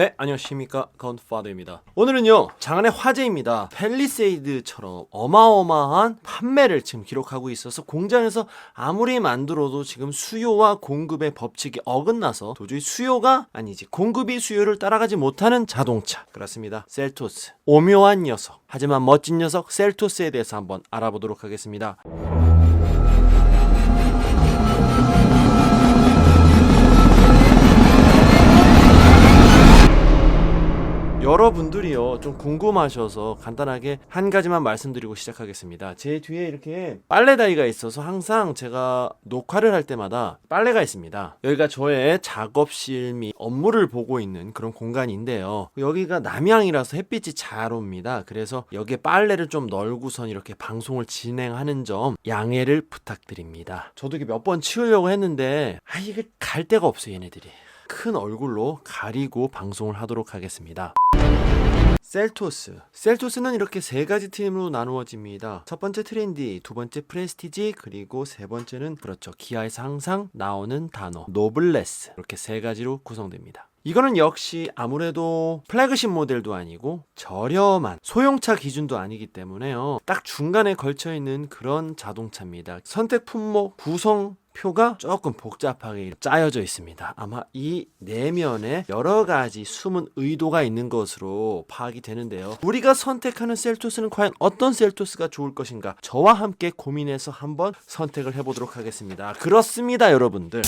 네, 안녕하십니까. 건파더입니다. 오늘은요, 장안의 화제입니다. 펠리세이드처럼 어마어마한 판매를 지금 기록하고 있어서 공장에서 아무리 만들어도 지금 수요와 공급의 법칙이 어긋나서 도저히 수요가 아니지, 공급이 수요를 따라가지 못하는 자동차. 그렇습니다. 셀토스. 오묘한 녀석. 하지만 멋진 녀석 셀토스에 대해서 한번 알아보도록 하겠습니다. 여러분들이요 좀 궁금하셔서 간단하게 한 가지만 말씀드리고 시작하겠습니다. 제 뒤에 이렇게 빨래 다이가 있어서 항상 제가 녹화를 할 때마다 빨래가 있습니다. 여기가 저의 작업실 및 업무를 보고 있는 그런 공간인데요. 여기가 남향이라서 햇빛이 잘 옵니다. 그래서 여기에 빨래를 좀 널고선 이렇게 방송을 진행하는 점 양해를 부탁드립니다. 저도 이게 몇 번 치우려고 했는데 아 이게 갈 데가 없어요 얘네들이. 큰 얼굴로 가리고 방송을 하도록 하겠습니다. 셀토스. 셀토스는 이렇게 세 가지 팀으로 나누어집니다. 첫 번째 트렌디, 두 번째 프레스티지, 그리고 세 번째는 그렇죠. 기아에서 항상 나오는 단어, 노블레스. 이렇게 세 가지로 구성됩니다. 이거는 역시 아무래도 플래그십 모델도 아니고 저렴한 소형차 기준도 아니기 때문에요. 딱 중간에 걸쳐 있는 그런 자동차입니다. 선택 품목, 구성 표가 조금 복잡하게 짜여져 있습니다. 아마 이 내면에 여러 가지 숨은 의도가 있는 것으로 파악이 되는데요. 우리가 선택하는 셀토스는 과연 어떤 셀토스가 좋을 것인가? 저와 함께 고민해서 한번 선택을 해보도록 하겠습니다. 그렇습니다, 여러분들.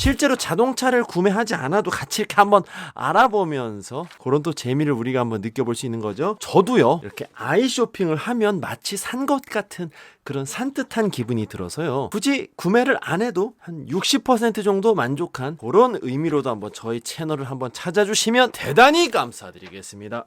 실제로 자동차를 구매하지 않아도 같이 이렇게 한번 알아보면서 그런 또 재미를 우리가 한번 느껴볼 수 있는 거죠. 저도요, 이렇게 아이 쇼핑을 하면 마치 산 것 같은 그런 산뜻한 기분이 들어서요. 굳이 구매를 안 해도 한 60% 정도 만족한 그런 의미로도 한번 저희 채널을 한번 찾아주시면 대단히 감사드리겠습니다.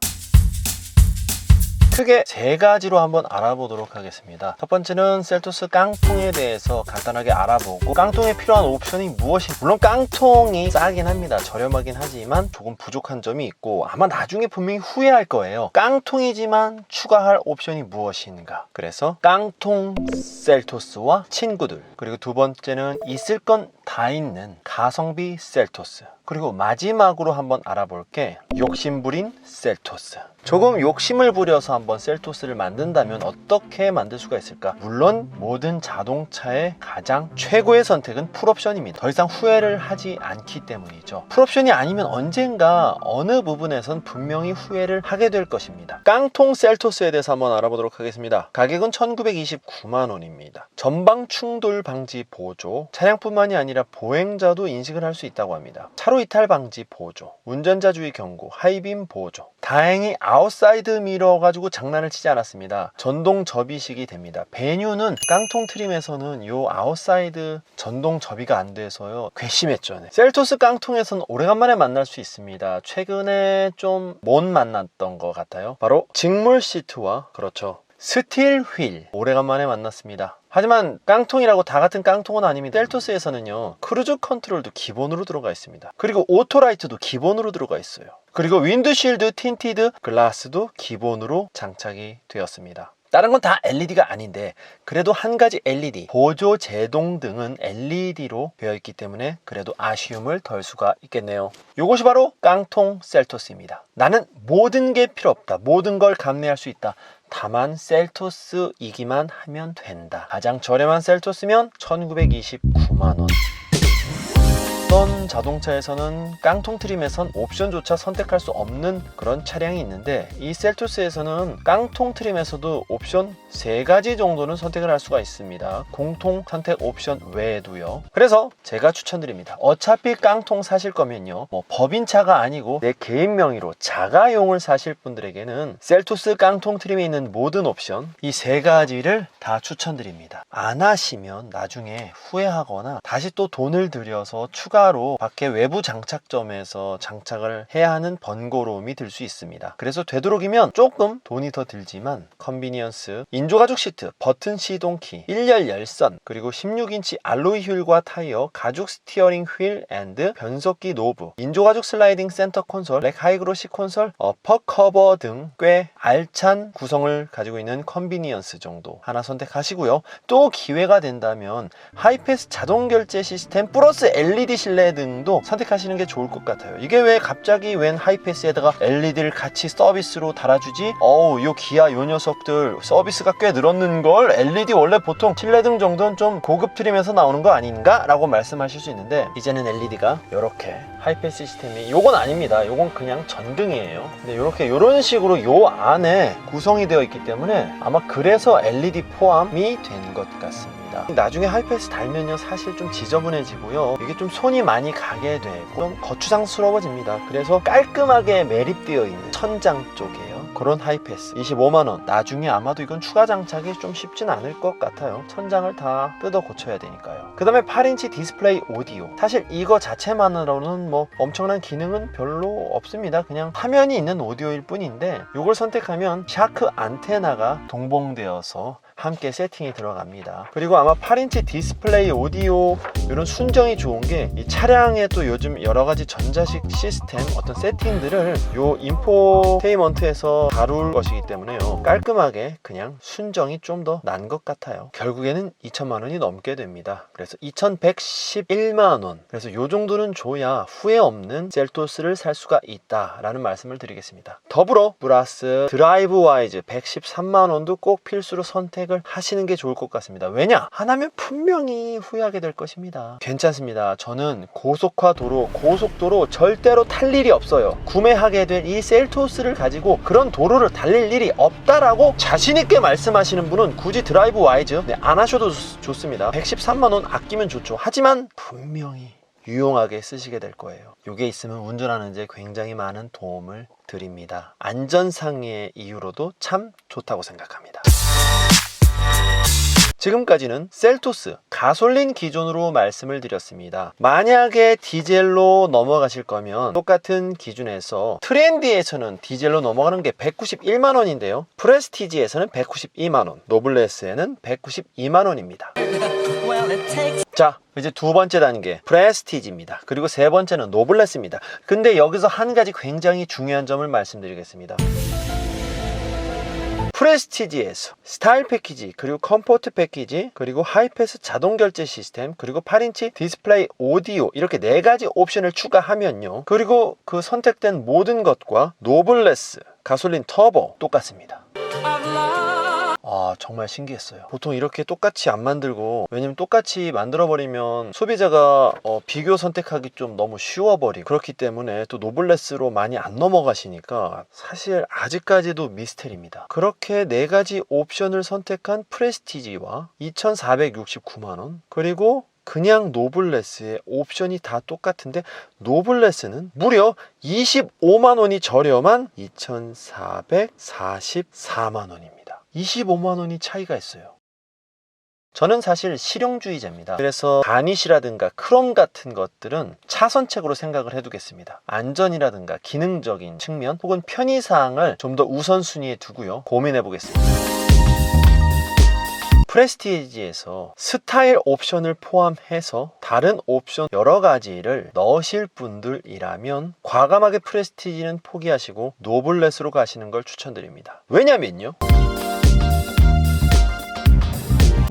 크게 세 가지로 한번 알아보도록 하겠습니다. 첫 번째는 셀토스 깡통에 대해서 간단하게 알아보고 깡통에 필요한 옵션이 무엇인지 물론 깡통이 싸긴 합니다. 저렴하긴 하지만 조금 부족한 점이 있고 아마 나중에 분명히 후회할 거예요. 깡통이지만 추가할 옵션이 무엇인가. 그래서 깡통 셀토스와 친구들 그리고 두 번째는 있을 건 다 있는 가성비 셀토스 그리고 마지막으로 한번 알아볼 게 욕심부린 셀토스. 조금 욕심을 부려서 한번 셀토스를 만든다면 어떻게 만들 수가 있을까? 물론 모든 자동차의 가장 최고의 선택은 풀옵션입니다. 더 이상 후회를 하지 않기 때문이죠. 풀옵션이 아니면 언젠가 어느 부분에선 분명히 후회를 하게 될 것입니다. 깡통 셀토스에 대해서 한번 알아보도록 하겠습니다. 가격은 1929만 원입니다. 전방 충돌 방지 보조, 차량뿐만이 아니라 보행자도 인식을 할 수 있다고 합니다. 차로 이탈 방지 보조, 운전자 주의 경고, 하이빔 보조. 다행히 아웃사이드 미러 가지고 장난을 치지 않았습니다. 전동 접이식이 됩니다. 베뉴는 깡통 트림에서는 요 아웃사이드 전동 접이가 안 돼서요. 괘씸했죠. 네. 셀토스 깡통에서는 오래간만에 만날 수 있습니다. 최근에 좀 못 만났던 것 같아요. 바로 직물 시트와 그렇죠. 스틸 휠 오래간만에 만났습니다. 하지만 깡통이라고 다 같은 깡통은 아닙니다. 셀토스에서는요 크루즈 컨트롤도 기본으로 들어가 있습니다. 그리고 오토라이트도 기본으로 들어가 있어요. 그리고 윈드실드 틴티드 글라스도 기본으로 장착이 되었습니다. 다른 건 다 LED가 아닌데 그래도 한 가지 LED 보조 제동 등은 LED로 되어 있기 때문에 그래도 아쉬움을 덜 수가 있겠네요. 이것이 바로 깡통 셀토스입니다. 나는 모든 게 필요 없다. 모든 걸 감내할 수 있다. 다만 셀토스이기만 하면 된다. 가장 저렴한 셀토스면 1929만 원. 어떤 자동차에서는 깡통 트림에선 옵션조차 선택할 수 없는 그런 차량이 있는데 이 셀토스에서는 깡통 트림에서도 옵션 3가지 정도는 선택을 할 수가 있습니다. 공통 선택 옵션 외에도요. 그래서 제가 추천드립니다. 어차피 깡통 사실 거면요. 뭐 법인차가 아니고 내 개인 명의로 자가용을 사실 분들에게는 셀토스 깡통 트림에 있는 모든 옵션 이 세 가지를 다 추천드립니다. 안 하시면 나중에 후회하거나 다시 또 돈을 들여서 추가 로 밖에 외부 장착점에서 장착을 해야 하는 번거로움이 들 수 있습니다. 그래서 되도록이면 조금 돈이 더 들지만 컨비니언스, 인조가죽 시트, 버튼 시동키, 1열 열선, 그리고 16인치 알로이 휠과 타이어, 가죽 스티어링 휠 앤드 변속기 노브, 인조가죽 슬라이딩 센터 콘솔, 블랙 하이그로시 콘솔, 어퍼 커버 등 꽤 알찬 구성을 가지고 있는 컨비니언스 정도 하나 선택하시고요. 또 기회가 된다면 하이패스 자동 결제 시스템 플러스 LED 실내 실내 등도 선택하시는 게 좋을 것 같아요. 이게 왜 갑자기 웬 하이패스에다가 LED를 같이 서비스로 달아주지? 어우, 요 기아 요 녀석들 서비스가 꽤 늘었는 걸 LED 원래 보통 실내 등 정도는 좀 고급 트림에서 나오는 거 아닌가? 라고 말씀하실 수 있는데 이제는 LED가 이렇게 하이패스 시스템이 요건 아닙니다. 요건 그냥 전등이에요. 근데 이렇게 이런 식으로 요 안에 구성이 되어 있기 때문에 아마 그래서 LED 포함이 된 것 같습니다. 나중에 하이패스 달면요 사실 좀 지저분해지고요. 이게 좀 손이 많이 가게 되고 좀 거추장스러워집니다. 그래서 깔끔하게 매립되어 있는 천장 쪽이에요. 그런 하이패스. 25만원. 나중에 아마도 이건 추가 장착이 좀 쉽진 않을 것 같아요. 천장을 다 뜯어 고쳐야 되니까요. 그 다음에 8인치 디스플레이 오디오. 사실 이거 자체만으로는 뭐 엄청난 기능은 별로 없습니다. 그냥 화면이 있는 오디오일 뿐인데 이걸 선택하면 샤크 안테나가 동봉되어서 함께 세팅이 들어갑니다. 그리고 아마 8인치 디스플레이 오디오 이런 순정이 좋은 게 이 차량에 또 요즘 여러 가지 전자식 시스템 어떤 세팅들을 요 인포테인먼트에서 다룰 것이기 때문에요. 깔끔하게 그냥 순정이 좀 더 난 것 같아요. 결국에는 2천만 원이 넘게 됩니다. 그래서 2,111만 원. 그래서 요 정도는 줘야 후회 없는 셀토스를 살 수가 있다라는 말씀을 드리겠습니다. 더불어 플러스 드라이브 와이즈 113만 원도 꼭 필수로 선택을 하시는 게 좋을 것 같습니다. 왜냐? 하나면 분명히 후회하게 될 것입니다. 괜찮습니다. 저는 고속화 도로, 고속도로 절대로 탈 일이 없어요. 구매하게 될이 셀토스를 가지고 그런 도로를 달릴 일이 없다라고 자신있게 말씀하시는 분은 굳이 드라이브 와이즈 네, 안 하셔도 좋- 좋습니다. 113만원 아끼면 좋죠. 하지만 분명히 유용하게 쓰시게 될 거예요. 이게 있으면 운전하는 데 굉장히 많은 도움을 드립니다. 안전상의 이유로도 참 좋다고 생각합니다. 지금까지는 셀토스 가솔린 기준으로 말씀을 드렸습니다. 만약에 디젤로 넘어가실 거면 똑같은 기준에서 트렌디에서는 디젤로 넘어가는 게 191만 원인데요. 프레스티지에서는 192만 원, 노블레스에는 192만 원입니다. 자, 이제 두 번째 단계 프레스티지입니다. 그리고 세 번째는 노블레스입니다. 근데 여기서 한 가지 굉장히 중요한 점을 말씀드리겠습니다. 프레스티지에서 스타일 패키지 그리고 컴포트 패키지 그리고 하이패스 자동 결제 시스템 그리고 8인치 디스플레이 오디오 이렇게 네 가지 옵션을 추가하면요. 그리고 그 선택된 모든 것과 노블레스 가솔린 터보 똑같습니다 아 정말 신기했어요 보통 이렇게 똑같이 안 만들고 왜냐면 똑같이 만들어 버리면 소비자가 어, 비교 선택하기 좀 너무 쉬워 버리고 그렇기 때문에 또 노블레스로 많이 안 넘어가시니까 사실 아직까지도 미스테리입니다 그렇게 네 가지 옵션을 선택한 프레스티지와 2469만원 그리고 그냥 노블레스의 옵션이 다 똑같은데 노블레스는 무려 25만 원이 저렴한 2,444만 원입니다. 25만 원이 차이가 있어요. 저는 사실 실용주의자입니다. 그래서 바닛이라든가 크롬 같은 것들은 차선책으로 생각을 해두겠습니다. 안전이라든가 기능적인 측면 혹은 편의사항을 좀 더 우선순위에 두고요. 고민해 보겠습니다. 프레스티지에서 스타일 옵션을 포함해서 다른 옵션 여러 가지를 넣으실 분들이라면 과감하게 프레스티지는 포기하시고 노블레스로 가시는 걸 추천드립니다. 왜냐면요.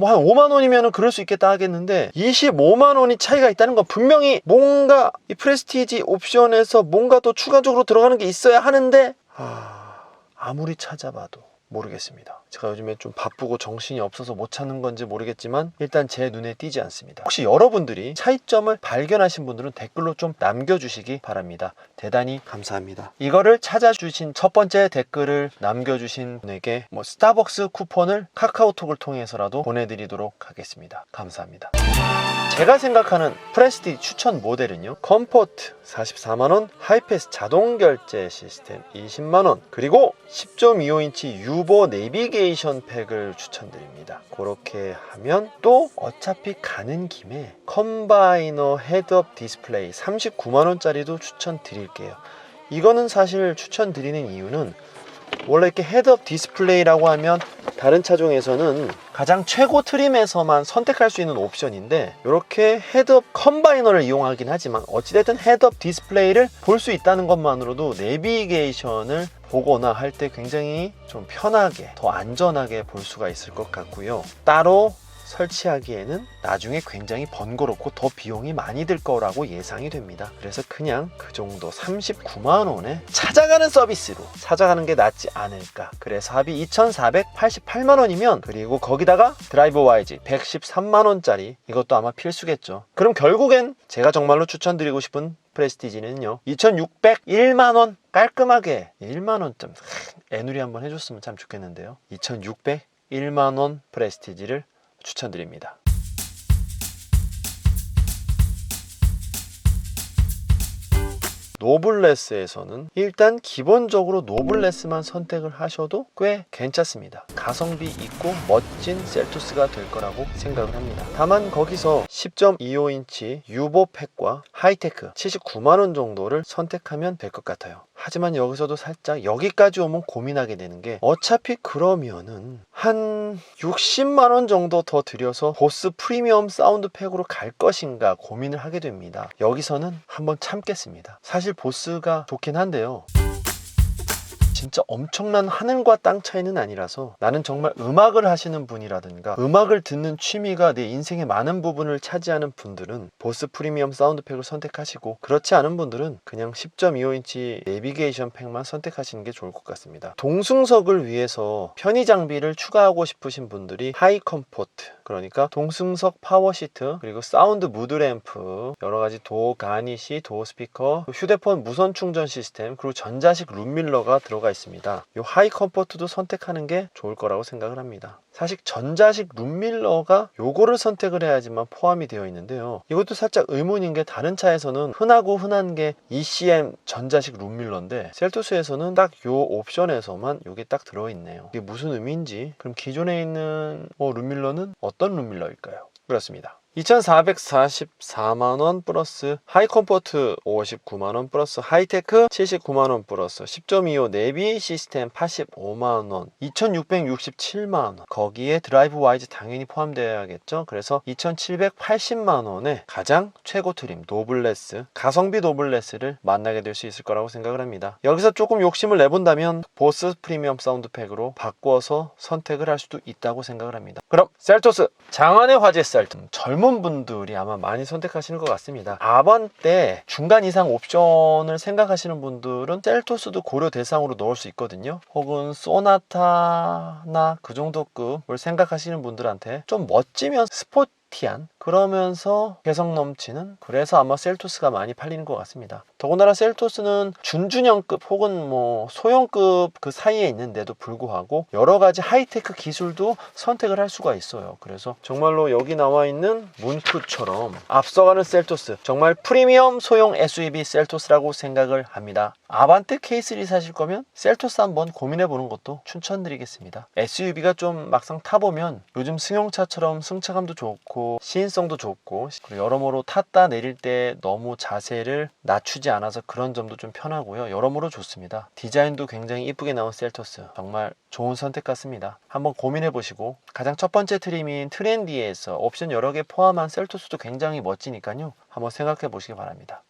뭐 한 5만 원이면 그럴 수 있겠다 하겠는데 25만 원이 차이가 있다는 건 분명히 뭔가 이 프레스티지 옵션에서 뭔가 또 추가적으로 들어가는 게 있어야 하는데 아, 아무리 찾아봐도 모르겠습니다. 제가 요즘에 좀 바쁘고 정신이 없어서 못 찾는 건지 모르겠지만 일단 제 눈에 띄지 않습니다. 혹시 여러분들이 차이점을 발견하신 분들은 댓글로 좀 남겨주시기 바랍니다. 대단히 감사합니다. 이거를 찾아주신 첫 번째 댓글을 남겨주신 분에게 뭐 스타벅스 쿠폰을 카카오톡을 통해서라도 보내드리도록 하겠습니다. 감사합니다. 제가 생각하는 프레스티 추천 모델은요. 컴포트 44만원 하이패스 자동 결제 시스템 20만원 그리고 10.25인치 유보 내비게이션 팩을 추천드립니다. 그렇게 하면 또 어차피 가는 김에 컴바이너 헤드업 디스플레이 39만원짜리도 추천드릴게요. 이거는 사실 추천드리는 이유는 원래 이렇게 헤드업 디스플레이라고 하면 다른 차종에서는 가장 최고 트림에서만 선택할 수 있는 옵션인데 이렇게 헤드업 컴바이너를 이용하긴 하지만 어찌됐든 헤드업 디스플레이를 볼 수 있다는 것만으로도 내비게이션을 보거나 할 때 굉장히 좀 편하게 더 안전하게 볼 수가 있을 것 같고요. 따로 설치하기에는 나중에 굉장히 번거롭고 더 비용이 많이 들 거라고 예상이 됩니다. 그래서 그냥 그 정도 39만 원에 찾아가는 서비스로 찾아가는 게 낫지 않을까. 그래서 합이 2,488만 원이면 그리고 거기다가 드라이브 와이즈 113만 원짜리 이것도 아마 필수겠죠. 그럼 결국엔 제가 정말로 추천드리고 싶은 프레스티지는요. 2,601만 원 깔끔하게 1만 원점 애누리 한번 해줬으면 참 좋겠는데요. 2,601만 원 프레스티지를 추천드립니다. 노블레스에서는 일단 기본적으로 노블레스만 선택을 하셔도 꽤 괜찮습니다. 가성비 있고 멋진 셀토스가 될 거라고 생각을 합니다. 다만 거기서 10.25인치 유보 팩과 하이테크 79만원 정도를 선택하면 될 것 같아요. 하지만 여기서도 살짝 여기까지 오면 고민하게 되는 게 어차피 그러면은 한 60만 원 정도 더 들여서 보스 프리미엄 사운드 팩으로 갈 것인가 고민을 하게 됩니다. 여기서는 한번 참겠습니다. 사실 보스가 좋긴 한데요. 진짜 엄청난 하늘과 땅 차이는 아니라서 나는 정말 음악을 하시는 분이라든가 음악을 듣는 취미가 내 인생의 많은 부분을 차지하는 분들은 보스 프리미엄 사운드팩을 선택하시고 그렇지 않은 분들은 그냥 10.25인치 내비게이션 팩만 선택하시는 게 좋을 것 같습니다. 동승석을 위해서 편의 장비를 추가하고 싶으신 분들이 하이 컴포트 그러니까 동승석 파워 시트 그리고 사운드 무드 램프 여러 가지 도어 가니시 도어 스피커 휴대폰 무선 충전 시스템 그리고 전자식 룸밀러가 들어가 있습니다. 이 하이 컴포트도 선택하는 게 좋을 거라고 생각을 합니다. 사실 전자식 룸밀러가 요거를 선택을 해야지만 포함이 되어 있는데요. 이것도 살짝 의문인 게 다른 차에서는 흔하고 흔한 게 ECM 전자식 룸밀러인데 셀토스에서는 딱 요 옵션에서만 요게 딱 들어있네요. 이게 무슨 의미인지 그럼 기존에 있는 뭐 룸밀러는 어떤 룸밀러일까요? 그렇습니다. 2,444만원 플러스 하이컴포트 59만원 플러스 하이테크 79만원 플러스 10.25 내비 시스템 85만원 2,667만원. 거기에 드라이브 와이즈 당연히 포함되어야겠죠? 그래서 2,780만원에 가장 최고 트림 노블레스 가성비 노블레스를 만나게 될 수 있을 거라고 생각을 합니다. 여기서 조금 욕심을 내본다면 보스 프리미엄 사운드팩으로 바꿔서 선택을 할 수도 있다고 생각을 합니다. 그럼 셀토스 장안의 화제 셀트 젊은 분들이 아마 많이 선택하시는 것 같습니다. 아반떼 중간 이상 옵션을 생각하시는 분들은 셀토스도 고려 대상으로 넣을 수 있거든요. 혹은 소나타나 그 정도 급을 생각하시는 분들한테 좀 멋지면 스포티한 그러면서 개성 넘치는 그래서 아마 셀토스가 많이 팔리는 것 같습니다. 더군다나 셀토스는 준준형급 혹은 뭐 소형급 그 사이에 있는데도 불구하고 여러 가지 하이테크 기술도 선택을 할 수가 있어요. 그래서 정말로 여기 나와 있는 문크처럼 앞서가는 셀토스 정말 프리미엄 소형 SUV 셀토스라고 생각을 합니다. 아반떼 K3 사실 거면 셀토스 한번 고민해 보는 것도 추천드리겠습니다. SUV가 좀 막상 타보면 요즘 승용차처럼 승차감도 좋고 시인성도 좋고 여러모로 탔다 내릴 때 너무 자세를 낮추지 않아서 그런 점도 좀 편하고요. 여러모로 좋습니다. 디자인도 굉장히 이쁘게 나온 셀토스 정말 좋은 선택 같습니다. 한번 고민해 보시고 가장 첫 번째 트림인 트렌디에서 옵션 여러 개 포함한 셀토스도 굉장히 멋지니까요. 한번 생각해 보시기 바랍니다.